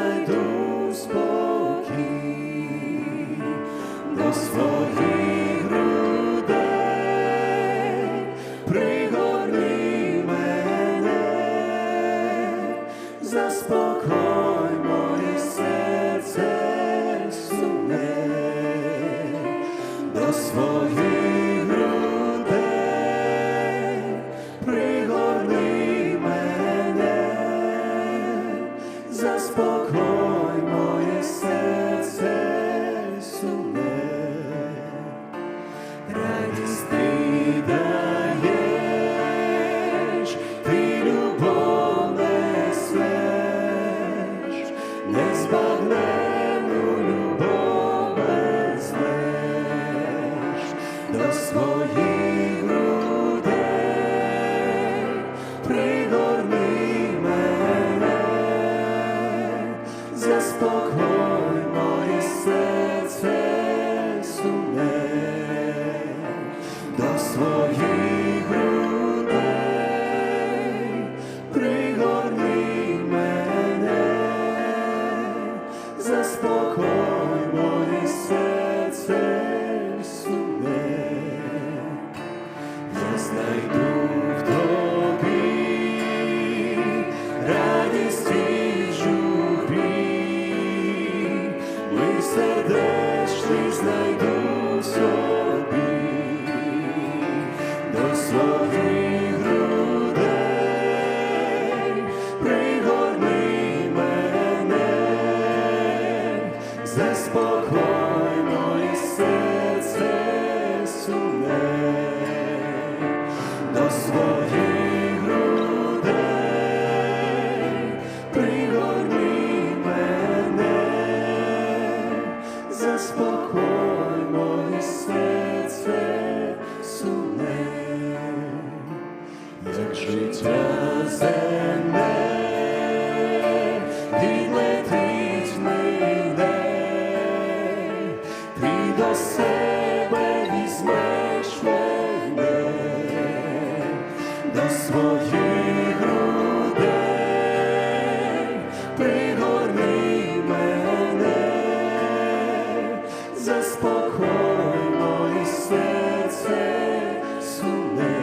знайду спокій до своїх. Своїх заспокой моє серце сумне, до своїх грудей, пригорни мене, заспокой моє серце сумне, як життя земне, заспокой моє серце сумне,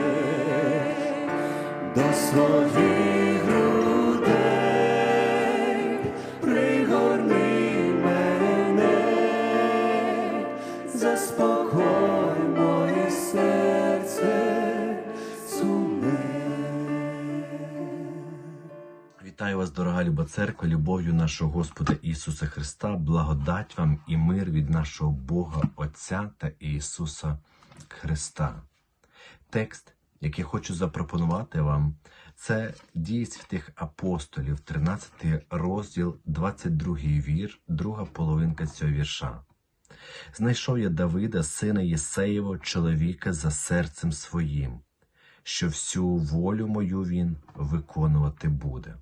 вас, дорога люба церква, любов'ю нашого Господа Ісуса Христа, благодать вам і мир від нашого Бога Отця та Ісуса Христа. Текст, який хочу запропонувати вам, це дії святих апостолів, 13 розділ, 22 вір, друга половинка цього вірша. Знайшов я Давида, сина Єсеєва, чоловіка за серцем своїм, що всю волю мою він виконувати буде.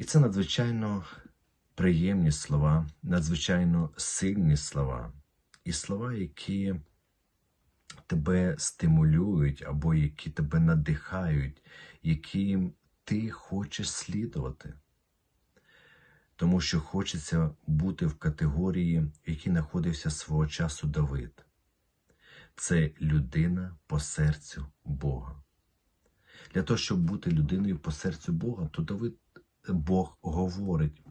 І це надзвичайно приємні слова, надзвичайно сильні слова, і слова, які тебе стимулюють або які тебе надихають, яким ти хочеш слідувати. Тому що хочеться бути в категорії, в якій знаходився свого часу Давид. Це людина по серцю Бога. Для того, щоб бути людиною по серцю Бога, то Давид Бог говорить,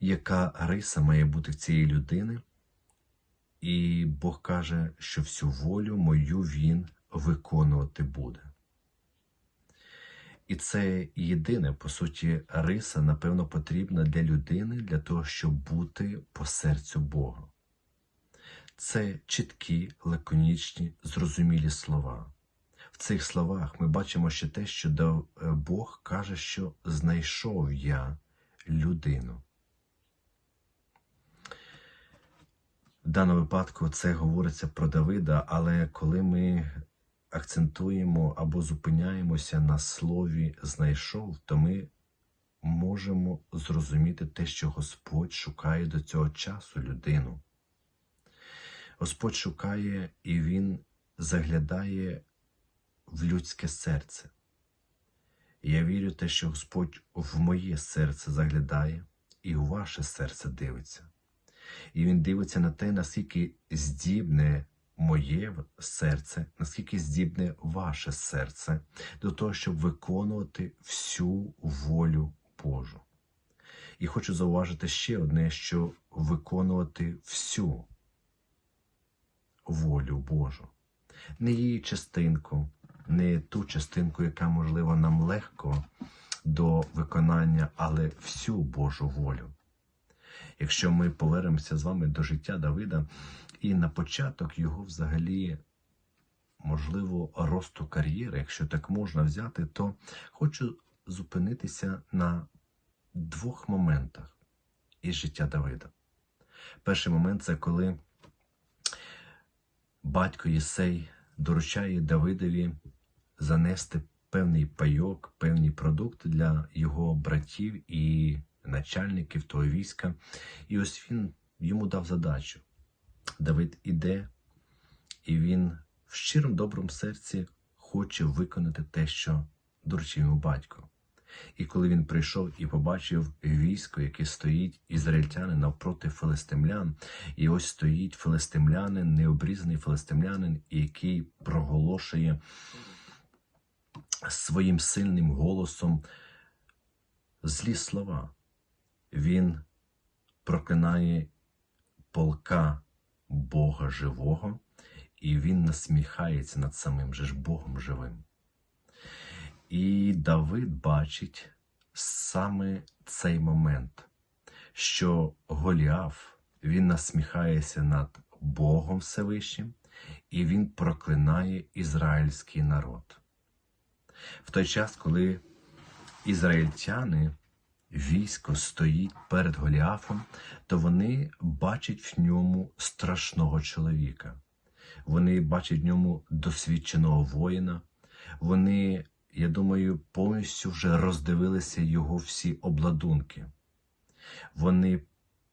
яка риса має бути в цієї людини, і Бог каже, що всю волю мою він виконувати буде. І це єдине, по суті, риса, напевно, потрібна для людини для того, щоб бути по серцю Бога. Це чіткі, лаконічні, зрозумілі слова. В цих словах ми бачимо ще те, що е, Бог каже, що знайшов я людину. В даному випадку це говориться про Давида, але коли ми акцентуємо або зупиняємося на слові знайшов, то ми можемо зрозуміти те, що Господь шукає до цього часу людину. Господь шукає і Він заглядає в людське серце. Я вірю те, що Господь в моє серце заглядає і у ваше серце дивиться. І він дивиться на те, наскільки здібне моє серце, наскільки здібне ваше серце до того, щоб виконувати всю волю Божу. І хочу зауважити ще одне, що виконувати всю волю Божу, не її частинку, не ту частинку, яка, можливо, нам легко до виконання, але всю Божу волю. Якщо ми повернемося з вами до життя Давида і на початок його взагалі, можливо, росту кар'єри, якщо так можна взяти, то хочу зупинитися на двох моментах із життя Давида. Перший момент це коли батько Єсей доручає Давидові занести певний пайок, певні продукти для його братів і начальників того війська. І ось він йому дав задачу. Давид іде, і він в щирому доброму серці хоче виконати те, що доручив йому батько. І коли він прийшов і побачив військо, яке стоїть ізраїльтяни навпроти филистимлян, і ось стоїть филистимлянин, необрізаний филистимлянин, який проголошує своїм сильним голосом злі слова. Він проклинає полка Бога живого, і він насміхається над самим же ж Богом живим. І Давид бачить саме цей момент, що Голіаф він насміхається над Богом Всевишнім, і він проклинає ізраїльський народ. В той час, коли ізраїльтяни, військо стоїть перед Голіафом, то вони бачать в ньому страшного чоловіка. Вони бачать в ньому досвідченого воїна. Вони, я думаю, повністю вже роздивилися його всі обладунки. Вони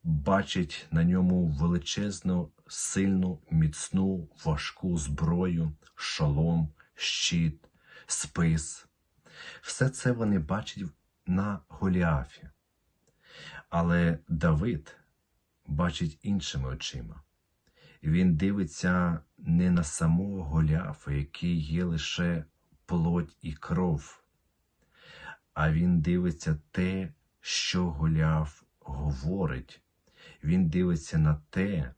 бачать на ньому величезну, сильну, міцну, важку зброю, шолом, щит, спис. Все це вони бачать на Голіафі. Але Давид бачить іншими очима. Він дивиться не на самого Голіафа, який є лише плоть і кров, а він дивиться те, що Голіаф говорить. Він дивиться на те,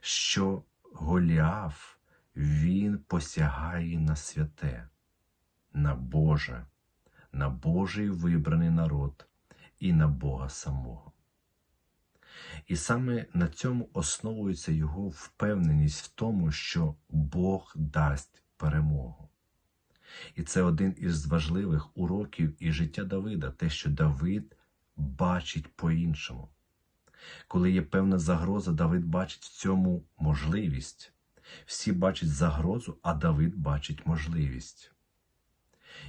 що Голіаф він посягає на святе, на Боже, на Божий вибраний народ і на Бога самого. І саме на цьому основується його впевненість в тому, що Бог дасть перемогу. І це один із важливих уроків і життя Давида, те, що Давид бачить по-іншому. Коли є певна загроза, Давид бачить в цьому можливість. Всі бачать загрозу, а Давид бачить можливість.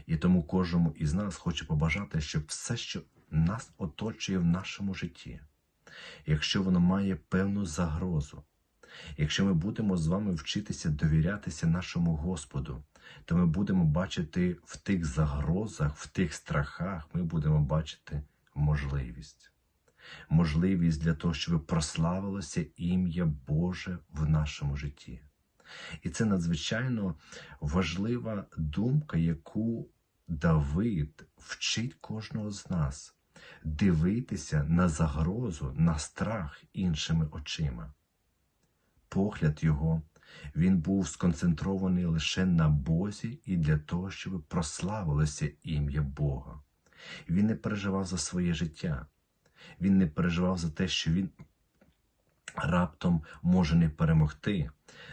І тому кожному із нас хочу побажати, щоб все, що нас оточує в нашому житті, якщо воно має певну загрозу, якщо ми будемо з вами вчитися довірятися нашому Господу, то ми будемо бачити в тих загрозах, в тих страхах, ми будемо бачити можливість. Можливість для того, щоб прославилося ім'я Боже в нашому житті. І це надзвичайно важлива думка, яку Давид вчить кожного з нас дивитися на загрозу, на страх іншими очима. Погляд його він був сконцентрований лише на Бозі і для того, щоб прославилося ім'я Бога. Він не переживав за своє життя, він не переживав за те, що він раптом може не перемогти,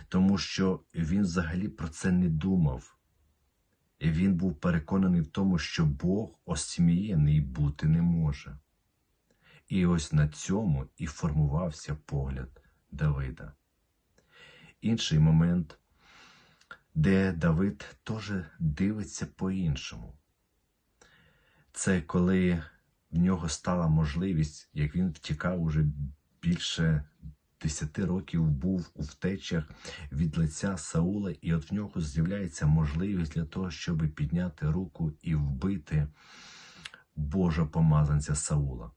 тому що він взагалі про це не думав. І він був переконаний в тому, що Бог осміяний бути не може. І ось на цьому і формувався погляд Давида. Інший момент, де Давид теж дивиться по-іншому. Це коли в нього стала можливість, як він втікав уже більше десяти років був у втечах від лиця Саула, і от в нього з'являється можливість для того, щоб підняти руку і вбити Божа помазанця Саула.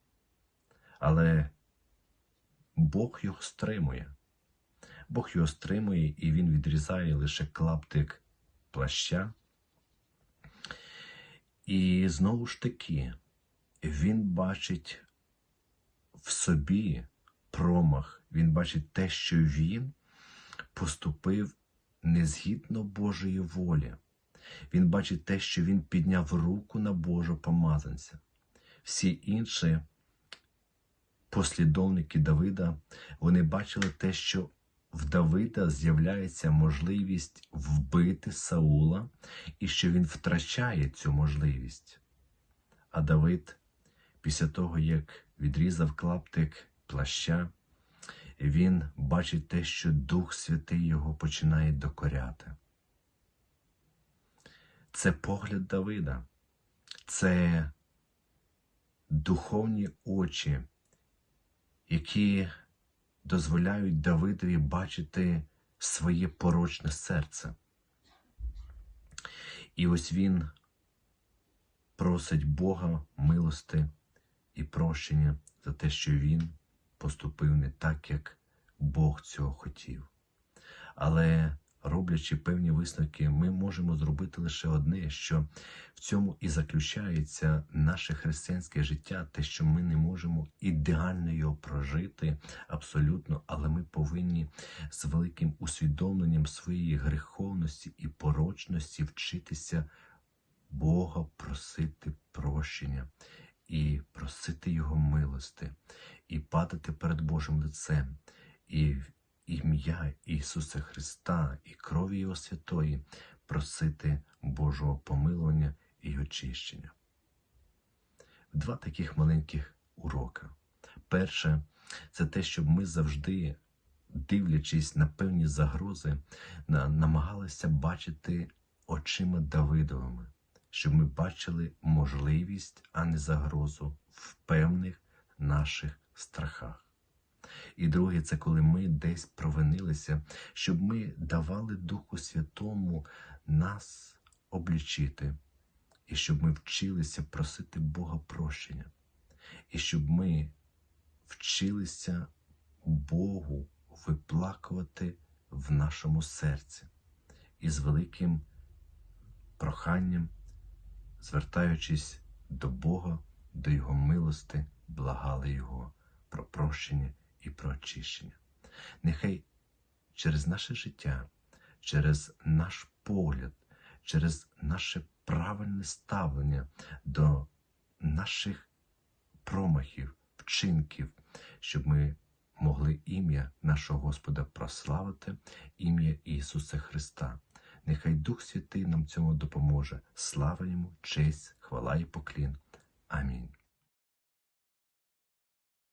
Але Бог його стримує. Бог його стримує, і він відрізає лише клаптик плаща. І знову ж таки, він бачить в собі промах, він бачить те, що він поступив не згідно Божої волі. Він бачить те, що він підняв руку на Божого помазанця. Всі інші послідовники Давида, вони бачили те, що в Давида з'являється можливість вбити Саула, і що він втрачає цю можливість. А Давид, після того, як відрізав клаптик плаща, він бачить те, що Дух Святий його починає докоряти. Це погляд Давида, це духовні очі, які дозволяють Давидові бачити своє порочне серце. І ось він просить Бога милости і прощення за те, що він поступив не так, як Бог цього хотів. Але роблячи певні висновки, ми можемо зробити лише одне, що в цьому і заключається наше християнське життя, те, що ми не можемо ідеально його прожити абсолютно, але ми повинні з великим усвідомленням своєї греховності і порочності вчитися Бога просити прощення і просити Його милости, і падати перед Божим лицем, і ім'я Ісуса Христа і крові Його Святої просити Божого помилування і очищення. Два таких маленьких урока. Перше, це те, щоб ми завжди, дивлячись на певні загрози, на- намагалися бачити очима Давидовими, щоб ми бачили можливість, а не загрозу в певних наших страхах. І друге, це коли ми десь провинилися, щоб ми давали Духу Святому нас облічити, і щоб ми вчилися просити Бога прощення, і щоб ми вчилися Богу виплакувати в нашому серці. І з великим проханням, звертаючись до Бога, до Його милости, благали Його про прощення і про очищення. Нехай через наше життя, через наш погляд, через наше правильне ставлення до наших промахів, вчинків, щоб ми могли ім'я нашого Господа прославити, ім'я Ісуса Христа. Нехай Дух Святий нам цьому допоможе. Слава йому, честь, хвала і поклін. Амінь.